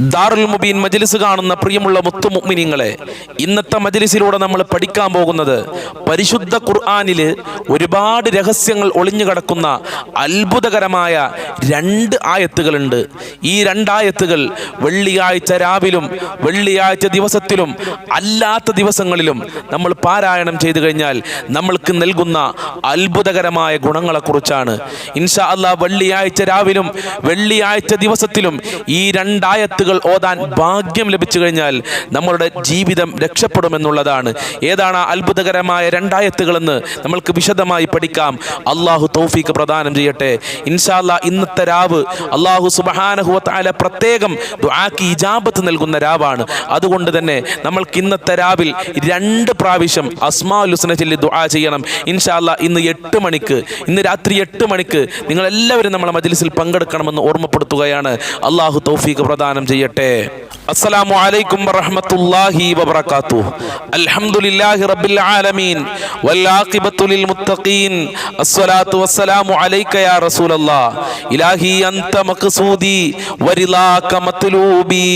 ദാറുൽ മുബീൻ മജ്ലിസ് കാണുന്ന പ്രിയമുള്ള മുത്തു മുഅ്മിനീങ്ങളെ ഇന്നത്തെ മജ്ലിസിലൂടെ നമ്മൾ പഠിക്കാൻ പോകുന്നത് പരിശുദ്ധ ഖുർആനിൽ ഒരുപാട് രഹസ്യങ്ങൾ ഒളിഞ്ഞു കിടക്കുന്ന അത്ഭുതകരമായ രണ്ട് ആയത്തുകളുണ്ട്. ഈ രണ്ടായത്തുകൾ വെള്ളിയാഴ്ച രാവിലും വെള്ളിയാഴ്ച ദിവസത്തിലും അല്ലാത്ത ദിവസങ്ങളിലും നമ്മൾ പാരായണം ചെയ്തു കഴിഞ്ഞാൽ നമ്മൾക്ക് നൽകുന്ന അത്ഭുതകരമായ ഗുണങ്ങളെക്കുറിച്ചാണ്. ഇൻഷാ അല്ലാ വെള്ളിയാഴ്ച രാവിലും വെള്ളിയാഴ്ച ദിവസത്തിലും ഈ രണ്ടായത്തുകൾ ഓതാൻ ഭാഗ്യം ലഭിച്ചു കഴിഞ്ഞാൽ നമ്മളുടെ ജീവിതം രക്ഷപ്പെടുമെന്നുള്ളതാണ്. ഏതാണ് അത്ഭുതകരമായ രണ്ടായത്തുകളെന്ന് നമ്മൾക്ക് വിശദമായി പഠിക്കാം. അള്ളാഹു തൗഫീക്ക് പ്രദാനം ചെയ്യട്ടെ. ഇൻഷാല്ല ഇന്നത്തെ രാവ് അള്ളാഹു സുബഹാനഹുവത്തായ പ്രത്യേകം ദുആക്ക് ഇജാബത്ത് നൽകുന്ന രാവാണ്. അതുകൊണ്ട് തന്നെ നമ്മൾക്ക് ഇന്നത്തെ രാവിൽ രണ്ട് പ്രാവശ്യം അസ്മാ ലുസ്ന ചൊല്ലി ദുആ ചെയ്യണം. ഇൻഷാല്ല ഇന്ന് എട്ട് മണിക്ക് ഇന്ന് രാത്രി എട്ട് മണിക്ക് നിങ്ങൾ എല്ലാവരും നമ്മളെ മജ്ലിസിൽ പങ്കെടുക്കണമെന്ന് ഓർമ്മപ്പെടുത്തുകയാണ്. അള്ളാഹു തൗഫീക്ക് പ്രദാനം ചെയ്യട്ടെ അസ്സലാമു അലൈക്കും വറഹ്മത്തുള്ളാഹി വബറകാതുഹു. അൽഹംദുലില്ലാഹി റബ്ബിൽ ആലമീൻ. വൽ ആഖിബത്തു ലിൽ മുത്തഖീൻ. അസ്സലാത്തു വസ്സലാമു അലൈക യാ റസൂലല്ലാഹ് ഇലാഹി അൻത മഖ്സൂദി വരിലാക മത്ലൂബി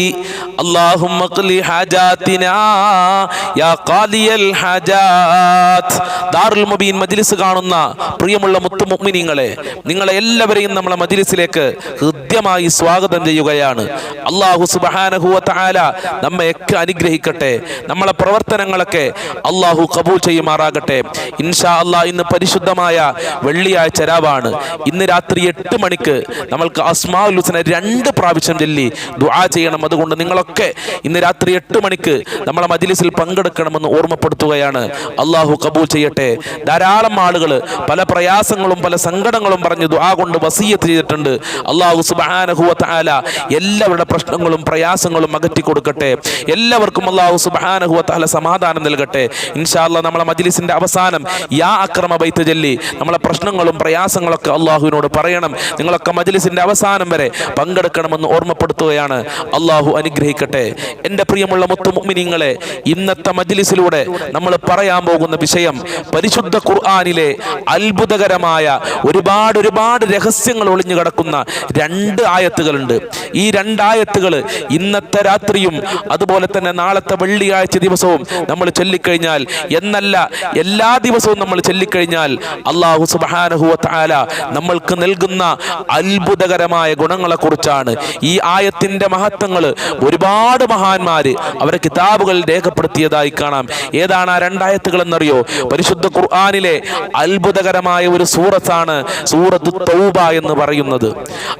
അല്ലാഹുമ്മ ഖ്ലി ഹാജാതിനാ യാ ഖാലിയൽ ഹാജാത്. ദാറുൽ മുബീൻ മജ്ലിസ് കാണുന്ന പ്രിയമുള്ള മുത്തു മുഅ്മിനീങ്ങളെ നിങ്ങളെ എല്ലാവരെയും നമ്മളെ മജ്ലിസിലേക്ക് ഹൃദ്യമായി സ്വാഗതം ചെയ്യുകയാണ്. അള്ളാഹു തആല നമ്മയൊക്കെ അനുഗ്രഹിക്കട്ടെ. നമ്മളെ പ്രവർത്തനങ്ങളൊക്കെ അള്ളാഹു കബൂൽ ചെയ്യുമാറാകട്ടെ. ഇൻഷാ അള്ളാഹ് ഇന്ന് പരിശുദ്ധമായ വെള്ളിയാഴ്ച രാവാണ്. ഇന്ന് രാത്രി എട്ട് മണിക്ക് നമ്മൾക്ക് അസ്മാഉൽ ഹുസ്ന രണ്ട് പ്രാവശ്യം ചൊല്ലി ദുആ ചെയ്യണം. അതുകൊണ്ട് നിങ്ങളൊക്കെ ഇന്ന് രാത്രി എട്ട് മണിക്ക് നമ്മളെ മജിലിസിൽ പങ്കെടുക്കണമെന്ന് ഓർമ്മപ്പെടുത്തുകയാണ്. അള്ളാഹു കബൂൽ ചെയ്യട്ടെ. ധാരാളം ആളുകൾ പല പ്രയാസങ്ങളും പല സങ്കടങ്ങളും പറഞ്ഞ് ദുആ കൊണ്ട് വസീയത്ത് ചെയ്തിട്ടുണ്ട്. അള്ളാഹു സുബ്ഹാനഹു താല എല്ലാവരുടെ എല്ലാവരുടെ പ്രശ്നങ്ങളും പ്രയാസങ്ങളും അകറ്റി കൊടുക്കട്ടെ. എല്ലാവർക്കും അള്ളാഹു സുബ്ഹാനഹു വ തആല സമാധാനം നൽകട്ടെ. ഇൻഷാ അല്ലാഹ് നമ്മളെ മജിലിസിന്റെ അവസാനം യാ അക്രമ ബൈത്ത് ചൊല്ലി നമ്മളെ പ്രശ്നങ്ങളും പ്രയാസങ്ങളൊക്കെ അള്ളാഹുവിനോട് പറയണം. നിങ്ങളൊക്കെ മജിലിസിന്റെ അവസാനം വരെ പങ്കെടുക്കണമെന്ന് ഓർമ്മപ്പെടുത്തുകയാണ്. അള്ളാഹു അനുഗ്രഹിക്കട്ടെ. എന്റെ പ്രിയമുള്ള മുത്തുമിനിങ്ങളെ ഇന്നത്തെ മജിലിസിലൂടെ നമ്മൾ പറയാൻ പോകുന്ന വിഷയം പരിശുദ്ധ ഖുർആാനിലെ അത്ഭുതകരമായ ഒരുപാട് ഒരുപാട് രഹസ്യങ്ങൾ ഒളിഞ്ഞു കിടക്കുന്ന രണ്ട് ആയത്തുകളുണ്ട്. ഈ രണ്ടായത്തുകൾ ഇന്നത്തെ രാത്രിയും അതുപോലെ തന്നെ നാളത്തെ വെള്ളിയാഴ്ച ദിവസവും നമ്മൾ ചൊല്ലിക്കഴിഞ്ഞാൽ എന്നല്ല എല്ലാ ദിവസവും നമ്മൾ ചൊല്ലിക്കഴിഞ്ഞാൽ അള്ളാഹു തആല നമ്മൾക്ക് നൽകുന്ന അത്ഭുതകരമായ ഗുണങ്ങളെക്കുറിച്ചാണ്. ഈ ആയത്തിന്റെ മഹത്വങ്ങൾ ഒരുപാട് മഹാന്മാര് അവരെ കിതാബുകൾ രേഖപ്പെടുത്തിയതായി കാണാം. ഏതാണ് ആ രണ്ടായത്തുകൾ എന്നറിയോ പരിശുദ്ധ ഖുർആാനിലെ അത്ഭുതകരമായ ഒരു സൂറത്താണ് സൂറത്ത് തൗബ എന്ന് പറയുന്നത്.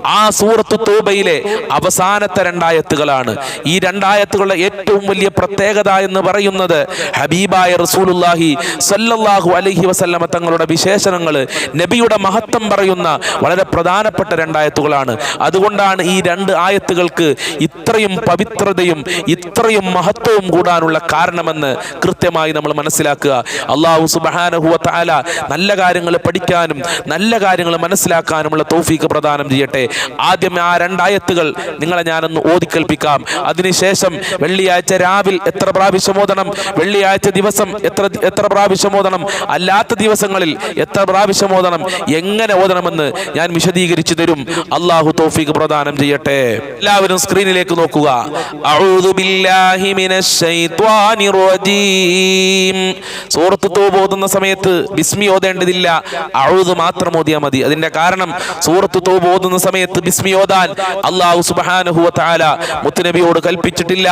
ആ സൂറത്ത് തൗബയിലെ അവസാനത്തെ രണ്ടായത്തുകളാണ്. ഈ രണ്ടായത്തുകളുടെ ഏറ്റവും വലിയ പ്രത്യേകത എന്ന് പറയുന്നത് ഹബീബായ റസൂലുല്ലാഹി സല്ലല്ലാഹു അലൈഹി വസല്ലമ തങ്ങളുടെ വിശേഷണങ്ങൾ നബിയുടെ മഹത്വം പറയുന്ന വളരെ പ്രധാനപ്പെട്ട രണ്ടായത്തുകളാണ്. അതുകൊണ്ടാണ് ഈ രണ്ട് ആയത്തുകൾക്ക് ഇത്രയും പവിത്രതയും ഇത്രയും മഹത്വവും കൂടാനുള്ള കാരണമെന്ന് കൃത്യമായി നമ്മൾ മനസ്സിലാക്കുക. അള്ളാഹു സുബ്ഹാനഹു വ തആല നല്ല കാര്യങ്ങൾ പഠിക്കാനും നല്ല കാര്യങ്ങൾ മനസ്സിലാക്കാനുമുള്ള തൗഫീക്ക് പ്രദാനം ചെയ്യട്ടെ. ആദ്യം ആ രണ്ടായത്തുകൾ നിങ്ങളെ ഞാനൊന്ന് ഓതിക്കൽപ്പിക്കാം. അതിനുശേഷം വെള്ളിയാഴ്ച രാവിൽ എത്ര പ്രാവശ്യം ഓതണം? വെള്ളിയാഴ്ച ദിവസം എത്ര എത്ര പ്രാവശ്യം ഓതണം? അല്ലാത്ത ദിവസങ്ങളിൽ എത്ര പ്രാവശ്യം ഓതണം? എങ്ങനെ ഓതണമെന്ന് ഞാൻ വിശദീകരിച്ചു തരും. അള്ളാഹു തോഫിക്ക് പ്രദാനം ചെയ്യട്ടെ. എല്ലാവരും സ്ക്രീനിലേക്ക് നോക്കുക. സൂറത്ത് തൗബ ഓതുന്ന സമയത്ത് ബിസ്മി ഓതേണ്ടതില്ല. അഴുത് മാത്രം ഓതിയാൽ മതി. അതിന്റെ കാരണം സൂറത്ത് തൗബ ഓതുന്ന സമയത്ത് ബിസ്മി ഓതാൻ അള്ളാഹു സുബ്ഹാനഹു വ തആല മുത്തുനബിയോട് കൽപ്പിച്ചിട്ടില്ല.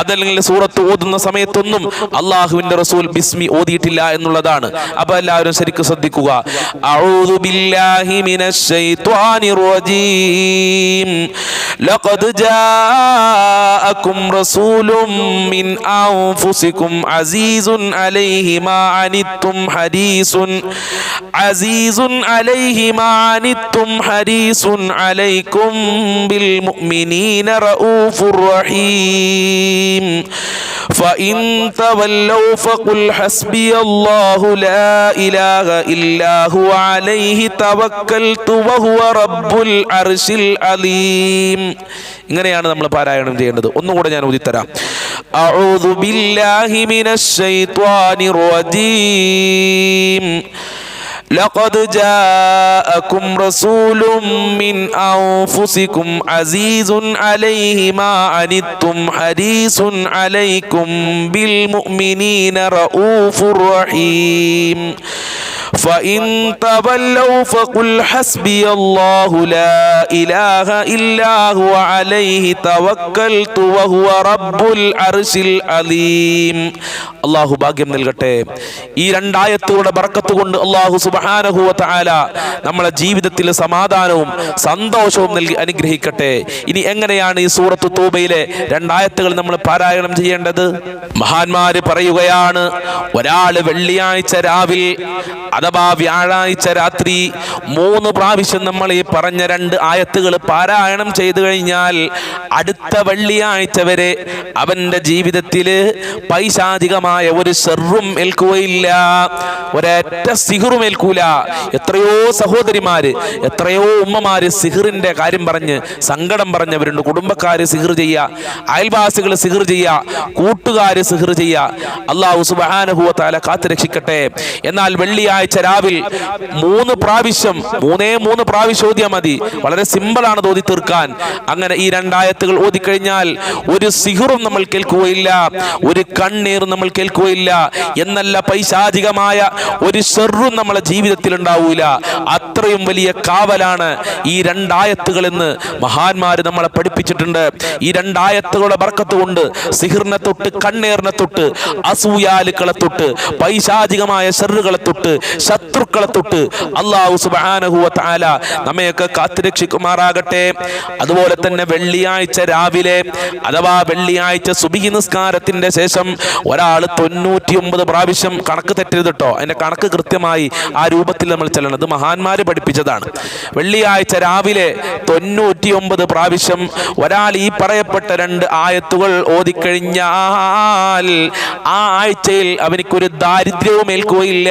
അതല്ലെങ്കിൽ സൂറത്ത് ഓതുന്ന സമയത്തൊന്നും അള്ളാഹുവിന്റെ റസൂൽ ബിസ്മി ഓതിയിട്ടില്ല എന്നുള്ളതാണ്. അപ്പൊ എല്ലാവരും ശരിക്ക് ശ്രദ്ധിക്കുക. ഔദു ബില്ലാഹി മിനശ് ശൈത്വാനിർ റജീം. ലഖദ് ജാഅകും റസൂലും മിൻ അൻഫുസികും അസീസുൻ അലൈഹി മാ അനിത്തും حديث عليكم അലൈഹി മാ അനിത്തും ഹരീസുൻ അലൈക്കും ബിൽ മുഅ്മിനീന റഊഫുർ റഹീം فإن تولوا فقل حسبي الله لا إله إلا هو عليه توكلت وهو رب العرش العظيم ഇങ്ങനെയാണ് നമ്മൾ പാരായണം ചെയ്യേണ്ടത് ഒന്നുകൂടെ ഞാൻ ഉദിത്തരാം أعوذ بالله من الشيطان الرجيم لقد جاءكم رسول من أنفسكم عزيز عليه ما عنتم حريص عليكم بالمؤمنين رؤوف رحيم. فإن تولوا فقل حسبي الله لا إله إلا هو عليه توكلت وهو رب العرش العظيم അള്ളാഹു ഭാഗ്യം നൽകട്ടെ ഈ രണ്ടായത്തുകളുടെ ബർക്കത്ത് കൊണ്ട് അള്ളാഹു സുബാനഹുവ താല നമ്മളെ ജീവിതത്തിൽ സമാധാനവും സന്തോഷവും നൽകി അനുഗ്രഹിക്കട്ടെ ഇനി എങ്ങനെയാണ് ഈ സൂറത്ത് തൂബയിലെ രണ്ടായത്തുകൾ നമ്മൾ പാരായണം ചെയ്യേണ്ടത് മഹാന്മാര് പറയുകയാണ് ഒരാള് വെള്ളിയാഴ്ച രാവിൽ അഥവാ വ്യാഴാഴ്ച രാത്രി മൂന്ന് പ്രാവശ്യം നമ്മൾ ഈ പറഞ്ഞ രണ്ട് ആയത്തുകൾ പാരായണം ചെയ്തു കഴിഞ്ഞാൽ അടുത്ത വെള്ളിയാഴ്ച വരെ അവന്റെ ജീവിതത്തിൽ പൈശാചികമായ ഒരു സെറും ഏൽക്കുകയില്ല. ഒരൊറ്റ സിഹറും ഏൽക്കൂല. എത്രയോ സഹോദരിമാര് എത്രയോ ഉമ്മമാര് സിഹറിന്റെ കാര്യം പറഞ്ഞ് സങ്കടം പറഞ്ഞവരുണ്ട്. കുടുംബക്കാര് സിഹർ ചെയ്യുക അയൽവാസികൾ സിഹർ ചെയ്യുക കൂട്ടുകാര് സിഹർ ചെയ്യുക. അള്ളാഹു സുബാനഹുവ താല കാത്തു രക്ഷിക്കട്ടെ എന്നാൽ വെള്ളിയാഴ്ച രാവിൽ മൂന്ന് പ്രാവശ്യം മൂന്നേ മൂന്ന് പ്രാവശ്യം ഓതിയാൽ മതി. വളരെ സിമ്പിളാണ് ഓതി തീർക്കാൻ. അങ്ങനെ ഈ രണ്ടായത്തുകൾ ഓതിക്കഴിഞ്ഞാൽ ഒരു സിഹുറും നമ്മൾ കേൾക്കുകയില്ല ഒരു കണ്ണീർ നമ്മൾ കേൾക്കുകയില്ല. എന്നല്ല പൈശാചികമായ ഒരു ഷെറും നമ്മളെ ജീവിതത്തിൽ ഉണ്ടാവൂല. അത്രയും വലിയ കാവലാണ് ഈ രണ്ടായത്തുകൾ എന്ന് മഹാന്മാര് നമ്മളെ പഠിപ്പിച്ചിട്ടുണ്ട്. ഈ രണ്ടായത്തുകളുടെ ബർക്കത്ത് കൊണ്ട് സിഹിറിനെ തൊട്ട് കണ്ണേറിനെ തൊട്ട് അസൂയാലുക്കളെ തൊട്ട് പൈശാചികമായ ഷെറുകളെ തൊട്ട് ശത്രുക്കളെ തൊട്ട് അള്ളാഹു സുബാനഹുവ താല നമ്മയൊക്കെ കാത്തുരക്ഷിക്കുമാറാകട്ടെ അതുപോലെ തന്നെ വെള്ളിയാഴ്ച രാവിലെ അഥവാ വെള്ളിയാഴ്ച സുബി നിസ്കാരത്തിന്റെ ശേഷം ഒരാൾ തൊണ്ണൂറ്റി ഒമ്പത് പ്രാവശ്യം കണക്ക് തെറ്റരുത് കേട്ടോ അതിന്റെ കണക്ക് കൃത്യമായി ആ രൂപത്തിൽ നമ്മൾ ചെല്ലണം. അത് മഹാന്മാര് പഠിപ്പിച്ചതാണ്. വെള്ളിയാഴ്ച രാവിലെ തൊണ്ണൂറ്റി ഒമ്പത് പ്രാവശ്യം ഒരാൾ ഈ പറയപ്പെട്ട രണ്ട് ആയത്തുകൾ ഓതിക്കഴിഞ്ഞാൽ ആ ആഴ്ചയിൽ അവനിക്കൊരു ദാരിദ്ര്യവും ഏൽക്കുകയില്ല.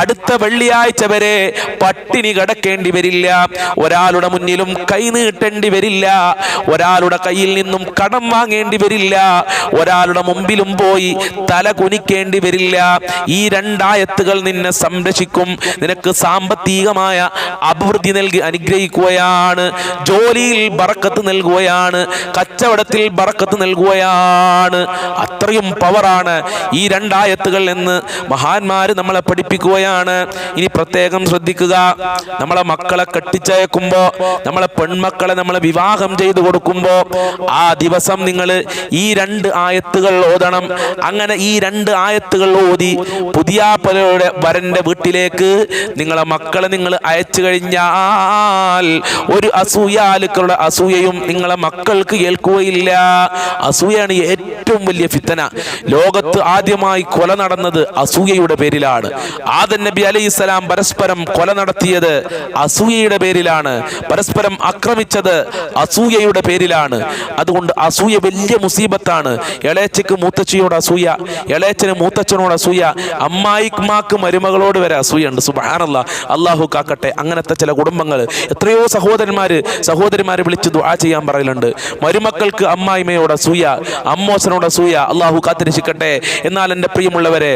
അടുത്ത വെള്ളിയാഴ്ച വരെ പട്ടിണി കിടക്കേണ്ടി വരില്ല. ഒരാളുടെ മുന്നിലും കൈ നീട്ടേണ്ടി വരില്ല. ഒരാളുടെ കയ്യിൽ നിന്നും കടം വാങ്ങേണ്ടി വരില്ല. ഒരാളുടെ മുമ്പിലും പോയി തല കുനിക്കേണ്ടി വരില്ല. ഈ രണ്ടായത്തുകൾ നിന്നെ സംരക്ഷിക്കും. നിനക്ക് സാമ്പത്തികമായ അഭിവൃദ്ധി നൽകി അനുഗ്രഹിക്കുകയാണ്. ജോലിയിൽ ബറക്കത്ത് നൽകുകയാണ്. കച്ചവടത്തിൽ ബറക്കത്ത് നൽകുകയാണ്. അത്രയും പവറാണ് ഈ രണ്ടായത്തുകൾ എന്ന് മഹാന്മാര് നമ്മളെ പഠിപ്പിക്കുകയാണ്. ഇനി പ്രത്യേകം ശ്രദ്ധിക്കുക. നമ്മളെ മക്കളെ കെട്ടിച്ചയക്കുമ്പോൾ നമ്മളെ പെൺമക്കളെ നമ്മൾ വിവാഹം ചെയ്തു കൊടുക്കുമ്പോൾ ആ ദിവസം നിങ്ങൾ ഈ രണ്ട് ആയത്തുകൾ ഓതണം. അങ്ങനെ ഈ രണ്ട് ആയത്തുകൾ ഓതി പുതിയാപ്പലയുടെ വരന്റെ വീട്ടിലേക്ക് നിങ്ങളെ മക്കളെ നിങ്ങൾ അയച്ചു കഴിഞ്ഞാൽ ഒരു അസൂയാലുക്കളുടെ അസൂയയും നിങ്ങളെ മക്കൾക്ക് ഏൽക്കുകയില്ല. അസൂയാണ് ഏറ്റവും വലിയ ഫിത്തന. ലോകത്ത് ആദ്യമായി കൊല നടന്നത് അസൂയയുടെ പേരിലാണ്. ആദൻ നബി അലി ഇസ്ലാം പരസ്പരം കൊല നടത്തിയത് അസൂയയുടെ പേരിലാണ് പരസ്പരം ആക്രമിച്ചത് അസൂയയുടെ പേരിലാണ്. അതുകൊണ്ട് അസൂയ വലിയ മുസീബത്താണ്. ഇളയച്ചയ്ക്ക് മൂത്തച്ചിയോട് അസൂയ ഇളയച്ചന് മൂത്തച്ഛനോട് അസൂയ അമ്മായിമാക്ക് മരുമകളോട് വരെ അസൂയുണ്ട് സുബാനല്ല അള്ളാഹു കാക്കട്ടെ. അങ്ങനത്തെ ചില കുടുംബങ്ങൾ എത്രയോ സഹോദരന്മാർ സഹോദരിമാരെ വിളിച്ച് ദുആ ചെയ്യാൻ പറയലുണ്ട്. മരുമക്കൾക്ക് അമ്മായിമയോട് അസൂയ അമ്മോസനോട് അസൂയ അള്ളാഹു കാത്തിരക്ഷിക്കട്ടെ എന്നാൽ എന്റെ പ്രിയമുള്ളവരെ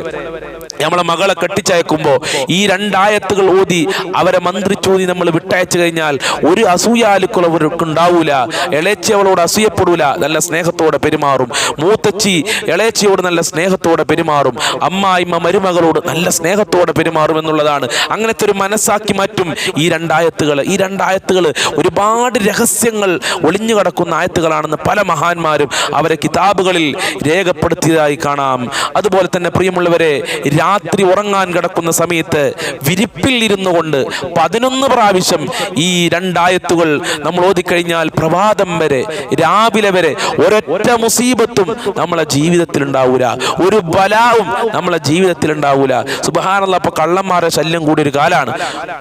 നമ്മളെ മകളെ കെട്ടിച്ചയക്കുമ്പോൾ ഈ രണ്ടായത്തുകൾ ഓതി അവരെ മന്ത്രിച്ചോതി നമ്മൾ വിട്ടയച്ചു കഴിഞ്ഞാൽ ഒരു അസൂയാലുക്കൾ അവർക്ക് ഉണ്ടാവൂല. ഇളേച്ചി അവളോട് അസൂയപ്പെടൂല. നല്ല സ്നേഹത്തോടെ പെരുമാറും. മൂത്തച്ചി ഇളേച്ചിയോട് നല്ല സ്നേഹത്തോടെ പെരുമാറും. അമ്മായിമ്മ മരുമകളോട് നല്ല സ്നേഹത്തോടെ പെരുമാറും എന്നുള്ളതാണ്. അങ്ങനത്തെ ഒരു മനസ്സാക്കി മാറ്റും ഈ രണ്ടായത്തുകൾ. ഈ രണ്ടായത്തുകൾ ഒരുപാട് രഹസ്യങ്ങൾ ഒളിഞ്ഞു കിടക്കുന്ന ആയത്തുകളാണെന്ന് പല മഹാന്മാരും അവരെ കിതാബുകളിൽ രേഖപ്പെടുത്തിയതായി കാണാം. അതുപോലെ തന്നെ പ്രിയമുള്ളവരെ രാത്രി ഉറങ്ങാൻ കിടക്കുന്ന സമയത്ത് വിരിപ്പിൽ ഇരുന്നു കൊണ്ട് പതിനൊന്ന് പ്രാവശ്യം ഈ രണ്ടായത്തുകൾ നമ്മൾ ഓതിക്കഴിഞ്ഞാൽ പ്രഭാതം വരെ രാവിലെ വരെ ഒരൊറ്റ മുസീബത്തും നമ്മളെ ജീവിതത്തിൽ ഉണ്ടാവൂല ഒരു ബലാവും നമ്മളെ ജീവിതത്തിൽ ഉണ്ടാവൂല സുബഹാനുള്ള അപ്പൊ കള്ളന്മാരെ ശല്യം കൂടിയ ഒരു കാലാണ്.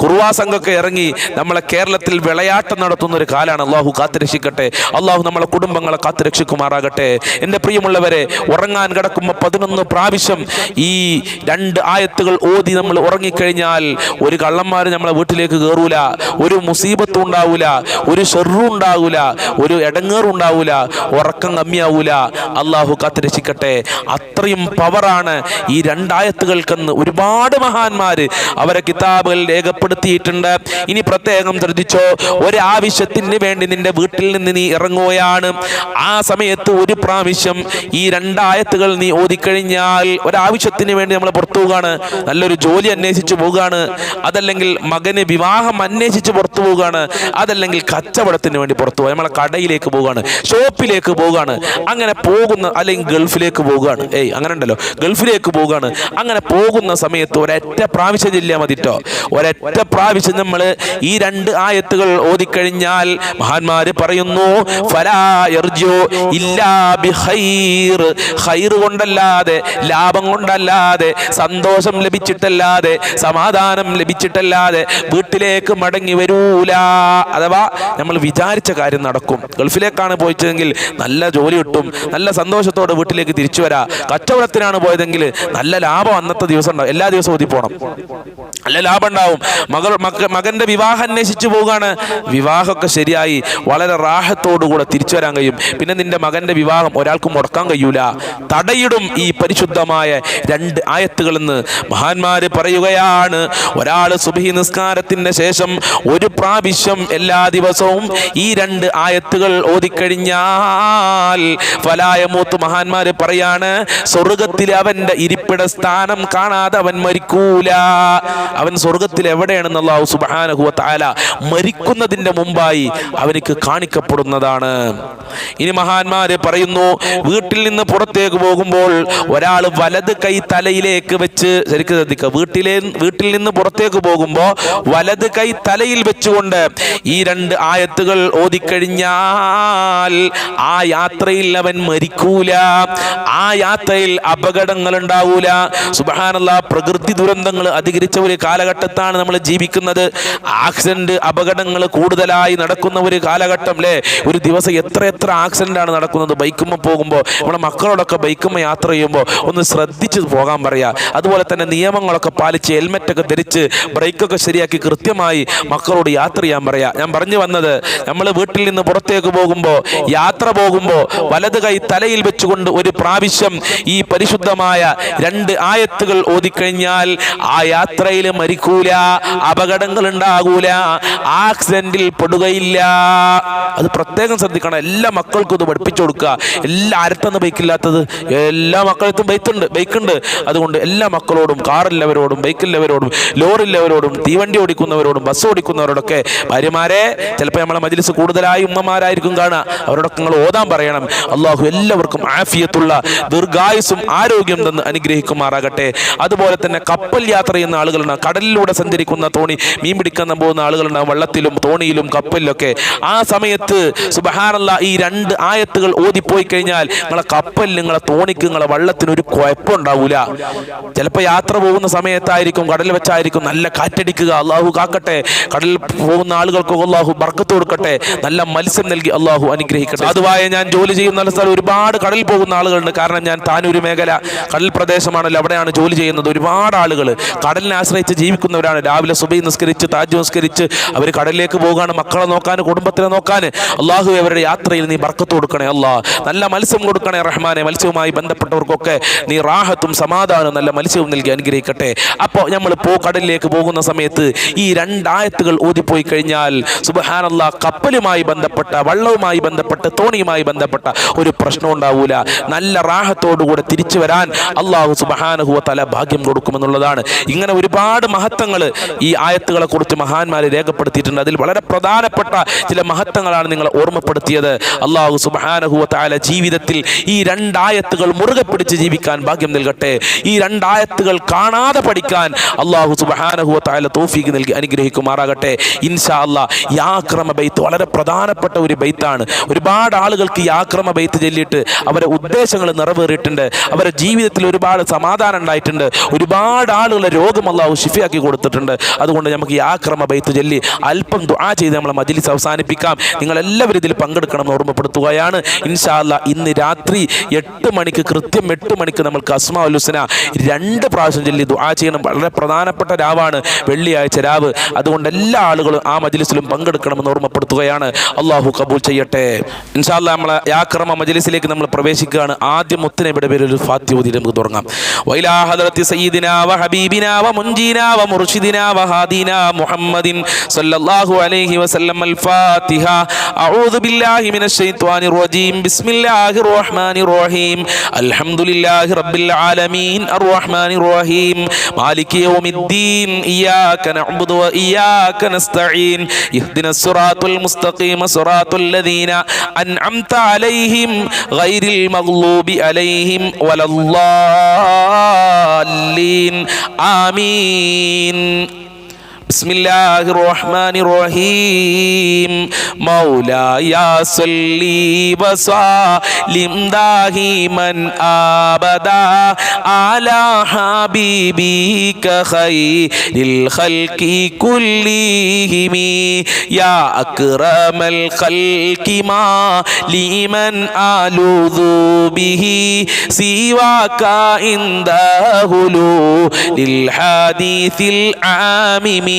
കുറുവാ സംഘമൊക്കെ ഇറങ്ങി നമ്മളെ കേരളത്തിൽ വിളയാട്ടം നടത്തുന്ന ഒരു കാലാണ്. അള്ളാഹു കാത്തുരക്ഷിക്കട്ടെ. അള്ളാഹു നമ്മളെ കുടുംബങ്ങളെ കാത്തുരക്ഷിക്കുമാറാകട്ടെ. എന്റെ പ്രിയമുള്ളവരെ ഉറങ്ങാൻ കിടക്കുമ്പോൾ പതിനൊന്ന് പ്രാവശ്യം ഈ രണ്ട് ആയത്തുകൾ ഓതി നമ്മൾ ഉറങ്ങിക്കഴിഞ്ഞാൽ ഒരു കള്ളന്മാർ നമ്മളെ വീട്ടിലേക്ക് കയറൂല ഒരു മുസീബത്തും ഉണ്ടാവൂല ഒരു ഷെറും ഉണ്ടാവൂല ഒരു ഇടങ്ങേറും ഉണ്ടാവൂല ഉറക്കം കമ്മിയാവൂല. അള്ളാഹു കാത്തിരക്ഷിക്കട്ടെ. അത്രയും പവറാണ് ഈ രണ്ടായത്തുകൾക്കെന്ന് ഒരുപാട് മഹാന്മാര് അവരെ കിതാബുകൾ രേഖപ്പെടുത്തിയിട്ടുണ്ട്. ഇനി പ്രത്യേകം ശ്രദ്ധിച്ചോ ഒരാവശ്യത്തിന് വേണ്ടി നിന്റെ വീട്ടിൽ നിന്ന് നീ ഇറങ്ങുകയാണ്. ആ സമയത്ത് ഒരു പ്രാവശ്യം ഈ രണ്ടായത്തുകൾ നീ ഓതിക്കഴിഞ്ഞാൽ ഒരാവശ്യത്തിന് വേണ്ടി നമ്മൾ പുറത്തു പോവുകയാണ്. നല്ലൊരു ജോലി അന്വേഷിച്ച് പോവുകയാണ്. അതല്ലെങ്കിൽ മകന് വിവാഹം അന്വേഷിച്ച് പുറത്തു പോവുകയാണ്. അതല്ലെങ്കിൽ കച്ചവടത്തിന് വേണ്ടി പുറത്തു പോകുക നമ്മളെ കടയിലേക്ക് പോവുകയാണ്. ഷോപ്പിലേക്ക് പോവുകയാണ്. അങ്ങനെ പോകുന്ന അല്ലെങ്കിൽ ഗൾഫിലേക്ക് പോവുകയാണ്. ഏയ് അങ്ങനെ ഉണ്ടല്ലോ. ഗൾഫിലേക്ക് പോവുകയാണ്. അങ്ങനെ പോകുന്ന സമയത്ത് ഒരൊറ്റ പ്രാവശ്യം ചെല്ലിയാൽ മതിട്ടോ ഒരൊറ്റ പ്രാവശ്യം നമ്മൾ ഈ രണ്ട് ആയത്തുകൾ ഓതിക്കഴിഞ്ഞാൽ മഹാന്മാര് പറയുന്നു ഖൈർ കൊണ്ടല്ലാതെ ലാഭം കൊണ്ടല്ലാതെ സന്തോഷം ലഭിച്ചിട്ടല്ലാതെ സമാധാനം ലഭിച്ചിട്ടല്ലാതെ വീട്ടിലേക്ക് മടങ്ങി വരൂല. അഥവാ നമ്മൾ വിചാരിച്ച കാര്യം നടക്കും. ഗൾഫിലേക്കാണ് പോയിച്ചതെങ്കിൽ നല്ല ജോലി കിട്ടും. നല്ല സന്തോഷത്തോടെ വീട്ടിലേക്ക് തിരിച്ചു വരാ. കച്ചവടത്തിനാണ് പോയതെങ്കിൽ നല്ല ലാഭം അന്നത്തെ ദിവസം ഉണ്ടാവും. എല്ലാ ദിവസവും ഓതി പോകണം നല്ല ലാഭം ഉണ്ടാവും. മകൾ മക മകന്റെ വിവാഹം അന്വേഷിച്ചു പോവുകയാണ്. വിവാഹമൊക്കെ ശരിയായി. വളരെ റാഹത്തോടുകൂടെ തിരിച്ചു വരാൻ കഴിയും. പിന്നെ നിന്റെ മകന്റെ വിവാഹം ഒരാൾക്ക് മുടക്കാൻ കഴിയൂല. തടയിടും ഈ പരിശുദ്ധമായ രണ്ട് ആയത്തുകളെന്ന് മഹാന്മാര് പറയുകയാണ്. ഒരാൾ സുബഹി നിസ്കാരത്തിന് ശേഷം ഒരു പ്രാവശ്യം എല്ലാ ദിവസവും ഈ രണ്ട് ആയത്തുകൾ ഓതിക്കഴിഞ്ഞാൽ ഫലായ മൂത്ത് മഹാന്മാര് പറയാണ് സ്വർഗത്തിൽ അവന്റെ ഇരിപ്പിട സ്ഥാനം കാണാതെ അവൻ മരിക്കൂല. അവൻ സ്വർഗത്തിൽ എവിടെയാണെന്ന് അള്ളാഹു സുബാനഹുവ താല മരിക്കുന്നതിന്റെ മുമ്പായി അവനിക്ക് കാണിക്കപ്പെടുന്നതാണ്. ഇനി മഹാന്മാര് പറയുന്നു വീട്ടിൽ നിന്ന് പുറത്തേക്ക് പോകുമ്പോൾ ഒരാൾ വലത് കൈ തലയിലേക്ക് വെച്ച് ശരിക്കും ശ്രദ്ധിക്കുക വീട്ടിലെ വീട്ടിൽ നിന്ന് പുറത്തേക്ക് പോകുമ്പോൾ വലത് കൈ തലയിൽ വെച്ചുകൊണ്ട് ഈ രണ്ട് ആയത്തുകൾ ഓതിക്കഴിഞ്ഞാൽ ആ യാത്രയിൽ അവൻ മരിക്കൂല. ആ യാത്രയിൽ അപകടങ്ങൾ ഉണ്ടാവൂല സുബാനുള്ള പ്രകൃതി ദുരന്തങ്ങൾ അധികരിച്ച ഒരു കാലഘട്ടത്താണ് നമ്മൾ ജീവിക്കുന്നത്. ആക്സിഡന്റ് അപകടങ്ങൾ കൂടുതലായി നടക്കുന്ന ഒരു കാലഘട്ടം അല്ലേ ഒരു ദിവസം എത്ര എത്ര ആക്സിഡന്റ് ആണ് നടക്കുന്നത്. ബൈക്കുമ്പോൾ പോകുമ്പോൾ നമ്മുടെ മക്കളോടൊക്കെ ബൈക്കുമ്പോൾ യാത്ര ചെയ്യുമ്പോൾ ഒന്ന് ശ്രദ്ധിച്ചു പോകാൻ പറയാ. അതുപോലെ തന്നെ നിയമങ്ങളൊക്കെ പാലിച്ച് ഹെൽമെറ്റ് ഒക്കെ ധരിച്ച് ബ്രേക്കൊക്കെ ശരിയാക്കി കൃത്യമായി മക്കളോട് യാത്ര ചെയ്യാൻ പറയാ. ഞാൻ പറഞ്ഞു വന്നത് നമ്മൾ വീട്ടിൽ നിന്ന് പുറത്തേക്ക് പോകുമ്പോൾ യാത്ര പോകുമ്പോൾ വലത് കൈ തലയിൽ വെച്ചുകൊണ്ട് ഒരു പ്രാവശ്യം ഈ പരിശുദ്ധമായ രണ്ട് ആയത്തുകൾ ഓതിക്കഴിഞ്ഞാൽ ആ യാത്രയിൽ മരിക്കൂല അപകടങ്ങൾ ഉണ്ടാകൂല ആക്സിഡന്റിൽ പെടുകയില്ല. അത് പ്രത്യേകം ശ്രദ്ധിക്കണം. എല്ലാ മക്കൾക്കും ഇത് പഠിപ്പിച്ചു കൊടുക്കുക. എല്ലാ ആരത്താണ് ബൈക്കില്ലാത്തത് എല്ലാ മക്കളത്തും ബൈക്കുണ്ട് ബൈക്കുണ്ട്. അതുകൊണ്ട് എല്ലാ മക്കളോടും കാറില്ലവരോടും ബൈക്കില്ലവരോടും ലോറിലുള്ളവരോടും തീവണ്ടി ഓടിക്കുന്നവരോടും ബസ് ഓടിക്കുന്നവരോടൊക്കെ ഭാര്യമാരെ ചിലപ്പോൾ നമ്മളെ മജിലിസ് കൂടുതലായി ഉമ്മമാരായിരിക്കും കാണുക. അവരോടൊക്കെ നിങ്ങൾ ഓതാൻ പറയണം. അള്ളാഹു എല്ലാവർക്കും ആഫിയത്തുള്ള ദീർഘായുസും ആരോഗ്യം തന്ന് അനുഗ്രഹിക്കുമാറാകട്ടെ. അതുപോലെ തന്നെ കപ്പൽ യാത്ര ചെയ്യുന്ന ആളുകളുണ്ട്. കടലിലൂടെ സഞ്ചരിക്കുന്ന തോണി മീൻ പിടിക്കാൻ പോകുന്ന ആളുകളുണ്ടാവും വള്ളത്തിലും തോണിയിലും കപ്പലിലൊക്കെ. ആ സമയത്ത് സുബഹാനല്ല ഈ രണ്ട് ആയത്തുകൾ ഓതിപ്പോയി കഴിഞ്ഞാൽ നിങ്ങളെ കപ്പൽ നിങ്ങളെ തോണിക്ക് നിങ്ങളെ വള്ളത്തിന് ഒരു ചിലപ്പോൾ യാത്ര പോകുന്ന സമയത്തായിരിക്കും കടൽ വെച്ചായിരിക്കും. നല്ല കാറ്റടിക്കുക അള്ളാഹു കാക്കട്ടെ. കടലിൽ പോകുന്ന ആളുകൾക്ക് അള്ളാഹു ബർക്കത്ത് കൊടുക്കട്ടെ. നല്ല മത്സ്യം നൽകി അള്ളാഹു അനുഗ്രഹിക്കട്ടെ. അതുവായ ഞാൻ ജോലി ചെയ്യുന്ന സ്ഥലം ഒരുപാട് കടലിൽ പോകുന്ന ആളുകളുണ്ട്. കാരണം ഞാൻ താനൂര് മേഖല കടൽ പ്രദേശമാണല്ലോ അവിടെയാണ് ജോലി ചെയ്യുന്നത്. ഒരുപാട് ആളുകൾ കടലിനെ ആശ്രയിച്ച് ജീവിക്കുന്നവരാണ്. രാവിലെ സുബൈ നിസ്കരിച്ച് താജ് നിസ്കരിച്ച് അവർ കടലിലേക്ക് പോകുകയാണ് മക്കളെ നോക്കാൻ കുടുംബത്തിനെ നോക്കാൻ അള്ളാഹു അവരുടെ യാത്രയിൽ നീ ബർക്കത്ത് കൊടുക്കണേ അള്ളാഹ് നല്ല മത്സ്യം കൊടുക്കണേ റഹ്മാനെ. മത്സ്യവുമായി ബന്ധപ്പെട്ടവർക്കൊക്കെ നീ റാഹത്തും സമാധാനവും നല്ല മത്സ്യവും നൽകി അനുഗ്രഹിക്കട്ടെ. അപ്പോൾ നമ്മൾ പോ കടലിലേക്ക് പോകുന്ന സമയത്ത് ഈ രണ്ടായത്തുകൾ ഓതിപ്പോയി കഴിഞ്ഞാൽ സുബഹാനല്ല കപ്പലുമായി ബന്ധപ്പെട്ട വള്ളവുമായി ബന്ധപ്പെട്ട തോണിയുമായി ബന്ധപ്പെട്ട ഒരു പ്രശ്നം ഉണ്ടാവൂല. നല്ല റാഹത്തോടുകൂടെ തിരിച്ചു വരാൻ അള്ളാഹു സുബഹാനഹുവ തല ഭാഗ്യം കൊടുക്കുമെന്നുള്ളതാണ്. ഇങ്ങനെ ഒരുപാട് മഹത്വങ്ങൾ ഈ ആയത്തുകളെ കുറിച്ച് മഹാന്മാരെ രേഖപ്പെടുത്തിയിട്ടുണ്ട്. അതിൽ വളരെ പ്രധാനപ്പെട്ട ചില മഹത്വങ്ങളാണ് നിങ്ങൾ ഓർമ്മപ്പെടുത്തിയത്. അള്ളാഹു സുബഹാനഹുവ താല ജീവിതത്തിൽ ഈ രണ്ടായത്തുകൾ മുറുകെ പിടിച്ച് ജീവിക്കാൻ ഭാഗ്യം നൽകട്ടെ. ഈ രണ്ടായത്തുകൾ കാണാതെ പഠിക്കാൻ അള്ളാഹു സുബഹാനഹുവ താല തോഫീക്ക് നൽകി അനുഗ്രഹിക്കുമാറാകട്ടെ. ഇൻഷാ അല്ലാ ഈ ആക്രമ ബൈത്ത് വളരെ പ്രധാനപ്പെട്ട ഒരു ബൈത്താണ്. ഒരുപാട് ആളുകൾക്ക് ഈ ആക്രമ ബൈത്ത് ചൊല്ലിയിട്ട് അവരെ ഉദ്ദേശങ്ങൾ നിറവേറിയിട്ടുണ്ട്. അവരെ ജീവിതത്തിൽ ഒരുപാട് സമാധാനം ഉണ്ടായിട്ടുണ്ട്. ഒരുപാട് ആളുകളെ രോഗം അള്ളാഹു ഷിഫിയാക്കി കൊടുത്തിട്ടുണ്ട്. അതുകൊണ്ട് നമുക്ക് ഈ ആക്രമ ബൈത്ത് ചൊല്ലി അല്പം ദുആ ചെയ്ത് നമ്മളെ മജിലിസ് അവസാനിപ്പിക്കാം. നിങ്ങൾ എല്ലാവരും ഇതിൽ പങ്കെടുക്കണം എന്ന് ഓർമ്മപ്പെടുത്തുകയാണ്. ഇൻഷാ അല്ലാ ഇന്ന് രാത്രി എട്ട് മണിക്ക് കൃത്യം എട്ട് മണിക്ക് നമ്മൾക്ക് അസ്മാ ഉലുസന രണ്ട് പ്രാവശ്യം ചൊല്ലി ദുആ ചെയ്യണം. വളരെ പ്രധാനപ്പെട്ട രാവാണ് വെള്ളിയാഴ്ച രാവ്. അതുകൊണ്ട് എല്ലാ ആളുകളും ആ മജ്ലിസിലും പങ്കെടുക്കണമെന്ന് ഓർമ്മപ്പെടുത്തുകയാണ്. അള്ളാഹു കബൂൽ ചെയ്യട്ടെ. ഇൻഷാല്ല നമ്മളെ യാക്രമ മജ്ലിസിലേക്ക് നമ്മൾ പ്രവേശിക്കുകയാണ്. ആദ്യം മുത്തനബിയുടെ പേരിൽ ഒരു ഫാത്തി ഓതി നമുക്ക് തുടങ്ങാം. വൈലാ ഹദറത്തി സയ്യിദിനാ വ ഹബീബിനാ വ മുൻജീനാ വ മുർഷിദിനാ വ ഹാദിനാ മുഹമ്മദിൻ സല്ലല്ലാഹു അലൈഹി വസല്ലം അൽ ഫാത്തിഹ. അഊദു ബില്ലാഹി മിനശ് ശൈത്വാനിർ റജീം. ബിസ്മില്ലാഹിർ റഹ്മാനിർ റഹീം. അൽഹംദുലില്ലാഹി റബ്ബിൽ ആലമീൻ അർ റഹ്മാനിർ റഹീം. مالك يوم الدين إياك نعبد وإياك نستعين. يهدنا الصراط المستقيم صراط الذين أنعمت عليهم غير المغلوب عليهم ولا الضالين. آمين. بسم الله الرحمن الرحيم مولاي صلي وسلم دائما ابدا على حبيبك خير الخلق كلهم يا اكرم الخلق ما لمن الوذ به سواك عند للحديث العامم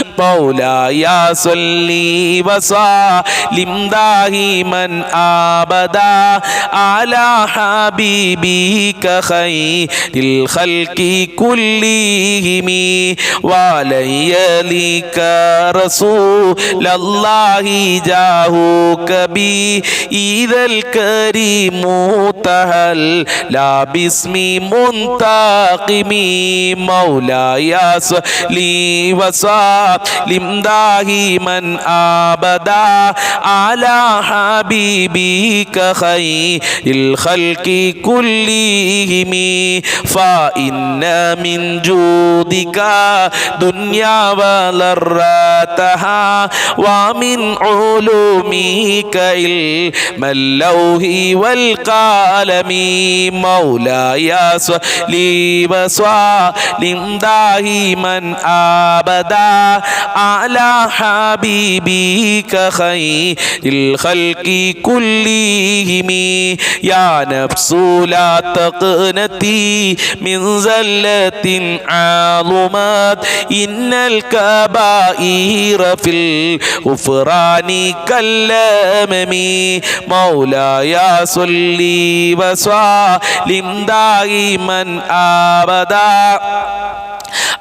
مولاي صلي وسلم دائما آبدا على حبيبك خير الخلق كلهم ولي لك رسول الله جاهك بي. إذا الكريم تهل لا باسم منتقم مولاي صلي وسلم. دائما ابدا على حبيبك خير الخلق كلهم فإن من جودك دنيا وذرتها ومن علومك علم اللوح والقلم مولاي صلي وسلم دائما ابدا على حبيبك خير الخلق كلهم. يا نفس لا تقنتي من زلة عظمت إن الكبائر في الغفران كالأمم مولاي صلي وسلم دائما أبدا.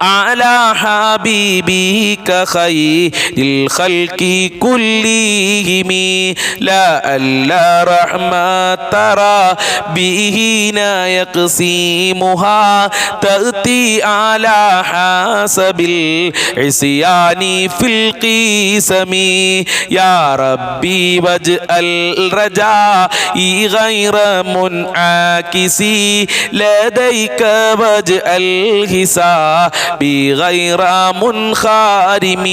على حبيبك خير الخلق كلهم. لا ألا رحمة ترى به يقسيمها تأتي على حسب العصيان في القسم. يا ربي واجعل رجائي غير منعكسي لديك واجعل حسابي غير منخارم.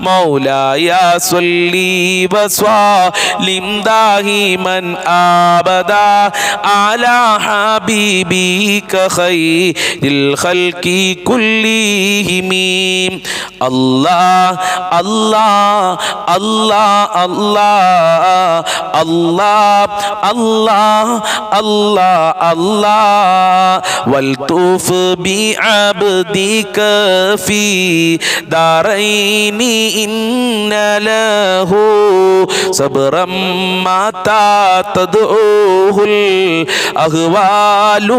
مولاي صلي وسلم دائما أبدا على حبيبك خير الخلق كلهم. الله الله الله الله الله الله الله الله والطوف بعبدك في دارين إن له صبرا متى تدعوه الأهوال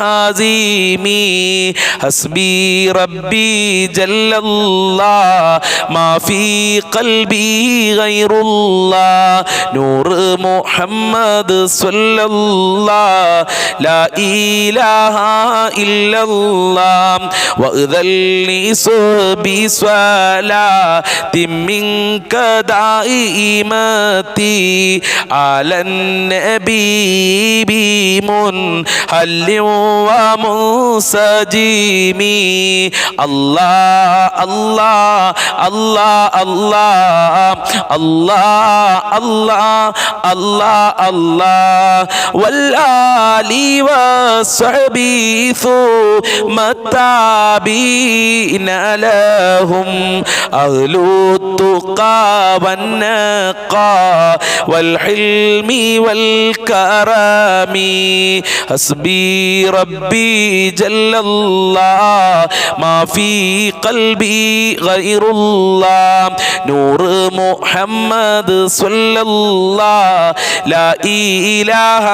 ينحزمي حسبي ربي جل الله ما في قلبي غير الله نور محمد صلى الله لا إله إلا الله وإذا لي صحبي صلاة منك دائمتي على النبي بمنهل ومنسجم الله الله الله الله الله الله الله الله والآل والصحب ثم التابعين لهم أهل التقى والنقى والحلم وال والكرم حسبي ربي جل الله ما في قلبي غير الله نور محمد صلى الله لا إله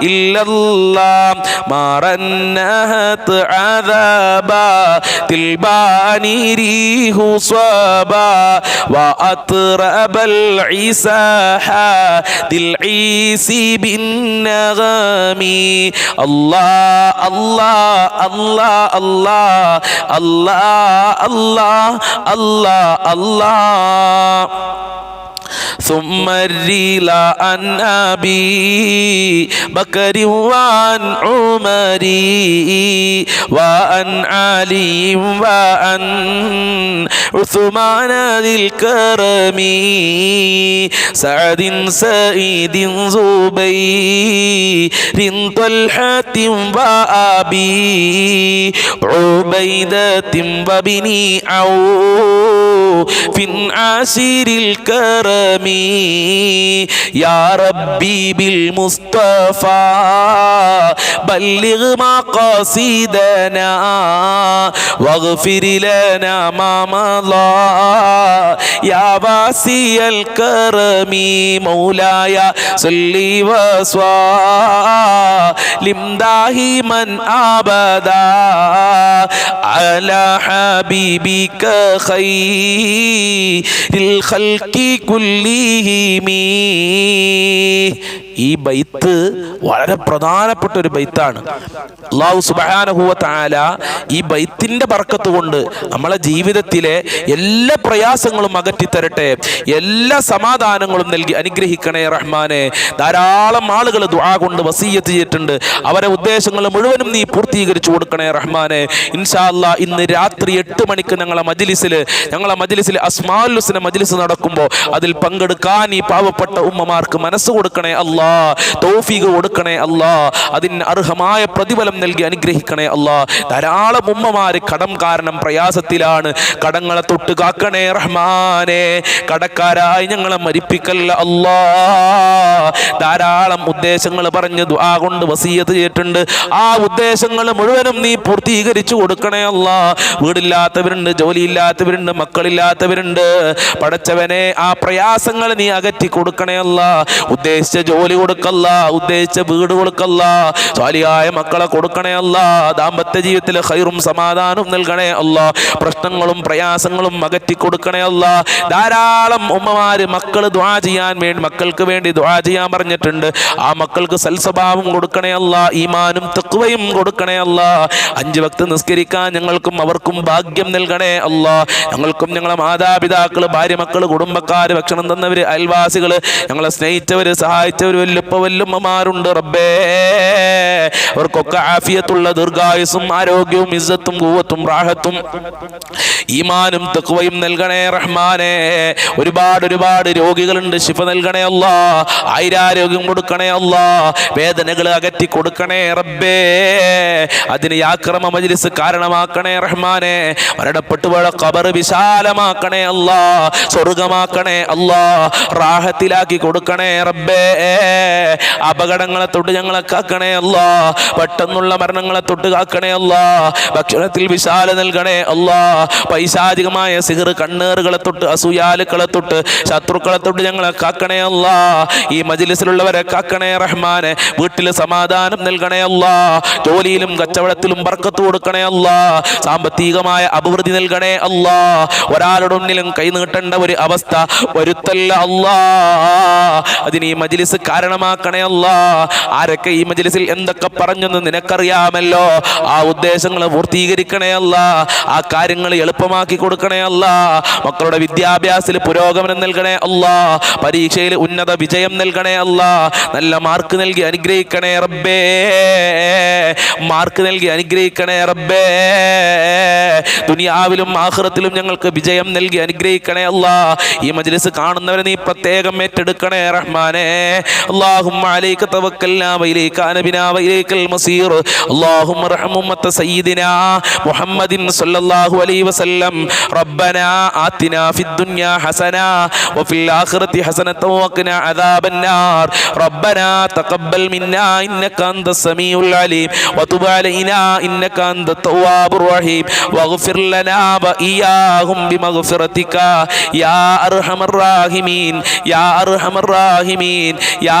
إلا الله ما رنهت ثيابا تلباني ريح صابا وأطرب العساحا للعيس بالنغام الله الله الله الله الله الله الله الله, الله. ثم الريلا عن أبي بكر وعن عمر وعن علي وعن عثمان ذي الكرم سعد سعيد زبير طلحة وأبي عبيدة وبني عوف عاشر الكرم. يا ربي بالمصطفى بلغ مقاصدنا واغفر لنا ما مضى. يا واسي الكرم مولاي صل وسلم دائما أبدا على حبيبك خير الخلق لِّمِي ഈ ബൈത്ത് വളരെ പ്രധാനപ്പെട്ട ഒരു ബൈത്താണ്. അള്ളാഹു സുബാനഹുവ താല ഈ ബൈത്തിന്റെ പറക്കത്ത് കൊണ്ട് നമ്മളെ ജീവിതത്തിലെ എല്ലാ പ്രയാസങ്ങളും അകറ്റിത്തരട്ടെ. എല്ലാ സമാധാനങ്ങളും നൽകി അനുഗ്രഹിക്കണേ റഹ്മാനെ. ധാരാളം ആളുകൾ ദുആ കൊണ്ട് വസീയത്ത് ചെയ്തിട്ടുണ്ട്. അവരെ ഉദ്ദേശങ്ങൾ മുഴുവനും നീ പൂർത്തീകരിച്ചു കൊടുക്കണേ റഹ്മാനെ. ഇൻഷാല്ല ഇന്ന് രാത്രി എട്ട് മണിക്ക് ഞങ്ങളെ മജിലിസിൽ ഞങ്ങളെ മജ്ലിസിൽ ഹുസിനെ മജിലിസ് നടക്കുമ്പോൾ അതിൽ പങ്കെടുക്കാൻ ഈ പാവപ്പെട്ട ഉമ്മമാർക്ക് മനസ്സ് കൊടുക്കണേ അല്ലാ തൗഫീഖ് കൊടുക്കണേ അല്ലാ. അതിന് അർഹമായ പ്രതിഫലം നൽകി അനുഗ്രഹിക്കണേ അല്ലാ. ധാരാളം ഉമ്മമാര് കടം കാരണം പ്രയാസത്തിലാണ്. കടങ്ങളെ തൊട്ട് കാക്കണേ റഹ്മാനെ. കടക്കാരായി ഞങ്ങളെ മരിപ്പിക്കല്ല അല്ലാ. ധാരാളം ഉദ്ദേശങ്ങൾ പറഞ്ഞ് ആ കൊണ്ട് വസീയത്ത് ചെയ്തിട്ടുണ്ട്. ആ ഉദ്ദേശങ്ങൾ മുഴുവനും നീ പൂർത്തീകരിച്ചു കൊടുക്കണേ അല്ല. വീടില്ലാത്തവരുണ്ട് ജോലിയില്ലാത്തവരുണ്ട് മക്കളില്ലാത്തവരുണ്ട്. പഠിച്ചവനെ ആ പ്രയാസങ്ങൾ നീ അകറ്റി കൊടുക്കണേ അല്ല. ഉദ്ദേശിച്ച ജോലി കൊടുക്കല്ല ഉദ്ദേശിച്ച വീട് കൊടുക്കല്ല സ്വാലിയായ മക്കളെ കൊടുക്കണേ അല്ല ദാമ്പത്യ ജീവിതത്തിൽ ഹൈറും സമാധാനവും നൽകണേ അല്ല പ്രശ്നങ്ങളും പ്രയാസങ്ങളും അകറ്റി കൊടുക്കണേ അല്ല. ധാരാളം ഉമ്മമാര് മക്കൾ ദ്വാ ചെയ്യാൻ വേണ്ടി മക്കൾക്ക് വേണ്ടി ദ്വാ ചെയ്യാൻ പറഞ്ഞിട്ടുണ്ട്. ആ മക്കൾക്ക് സൽസ്വഭാവം കൊടുക്കണേ അല്ല ഈമാനും തെക്കുവയും കൊടുക്കണേ അല്ല. അഞ്ച് ഭക്ത് നിസ്കരിക്കാൻ ഞങ്ങൾക്കും അവർക്കും ഭാഗ്യം നൽകണേ അല്ല. ഞങ്ങൾക്കും ഞങ്ങളുടെ മാതാപിതാക്കൾ ഭാര്യ മക്കൾ കുടുംബക്കാര് ഭക്ഷണം തന്നവര് അയൽവാസികൾ ഞങ്ങളെ സ്നേഹിച്ചവര് സഹായിച്ചവര് വല്ലുമ്മമാരുണ്ട് റബ്ബേ. അവർക്കൊക്കെ ആഫിയത്തുള്ള ദീർഘായുസും ആരോഗ്യവും ഇസ്സത്തും കൂവത്തും റാഹത്തും ഈമാനും തെക്കുവയും നൽകണേ റഹ്മാനെ. ഒരുപാട് ഒരുപാട് രോഗികളുണ്ട് ശിഫ നൽകണേ അല്ല. ആയിരാരോഗ്യം കൊടുക്കണേ അല്ല. വേദനകൾ അകറ്റി കൊടുക്കണേ റബ്ബേ. അതിന് യാക്രമ മജ്ലിസ് കാരണമാക്കണേ റഹ്മാനെ. മരണപ്പെട്ടുപോയ കബർ വിശാലമാക്കണേ അല്ല. സ്വർഗമാക്കണേ അല്ല. റാഹത്തിലാക്കി കൊടുക്കണേ റബ്ബേ. അപകടങ്ങളെ തൊട്ട് ഞങ്ങളെ കാക്കണേ അല്ല. പെട്ടെന്നുള്ള മരണങ്ങളെ തൊട്ട് കാക്കണേ അല്ല. ഭക്ഷണത്തിൽ വിശാല നൽകണേ അല്ല. പൈശാചികമായ സിഹർ കണ്ണേറുകളെ തൊട്ട് അസൂയാലുക്കളെ തൊട്ട് ശത്രുക്കളെ തൊട്ട് ഞങ്ങളെ കാക്കണേ അല്ല. ഈ മജിലിസിലുള്ളവരെ കാക്കണേ റഹ്മാനെ. വീട്ടിൽ സമാധാനം നൽകണേ അല്ല. ജോലിയിലും കച്ചവടത്തിലും ബർക്കത്ത് കൊടുക്കണേ അല്ല. സാമ്പത്തികമായ അഭിവൃദ്ധി നൽകണേ അല്ല. ഒരാളുടെ മുന്നിലും കൈ നീട്ടേണ്ട ഒരു അവസ്ഥ വരുത്തല്ല അല്ല. അതിന് ഈ മജിലിസ് കാരണമാക്കണേ അല്ല. ആരൊക്കെ ഈ മജിലിസിൽ എന്തൊക്കെ പറഞ്ഞെന്ന് നിനക്കറിയാമല്ലോ? ആ ഉദ്ദേശങ്ങൾ പൂർത്തീകരിക്കണേ അല്ല. ആ കാര്യങ്ങൾ എളുപ്പമാക്കി കൊടുക്കണേ അല്ല. മക്കളുടെ വിദ്യാഭ്യാസത്തിൽ പുരോഗമനം നൽകണേ അല്ല. പരീക്ഷയിൽ ഉന്നത വിജയം നൽകണേ അല്ല. നല്ല മാർക്ക് നൽകി അനുഗ്രഹിക്കണേ റബ്ബേ. മാർക്ക് നൽകി അനുഗ്രഹിക്കണേ റബ്ബേ. ദുനിയാവിലും ആഹ്റത്തിലും ഞങ്ങൾക്ക് വിജയം നൽകി അനുഗ്രഹിക്കണേ അല്ല. ഈ മജ്ലിസ് കാണുന്നവരെ നീ പ്രത്യേകം ഏറ്റെടുക്കണേ റഹ്മാനെ. اللهم عليك توكلنا وإليك أنبنا وإليك المصير. اللهم ارحم أمة سيدنا محمد صلى الله عليه وسلم. ربنا آتنا في الدنيا حسنة وفي الآخرة حسنة وقنا عذاب النار. ربنا تقبل منا إنك أنت السميع العليم. وتب علينا إنك أنت التواب الرحيم. واغفر لنا وإياهم بمغفرتك. يا أرحم الراحمين. يا أرحم الراحمين. يا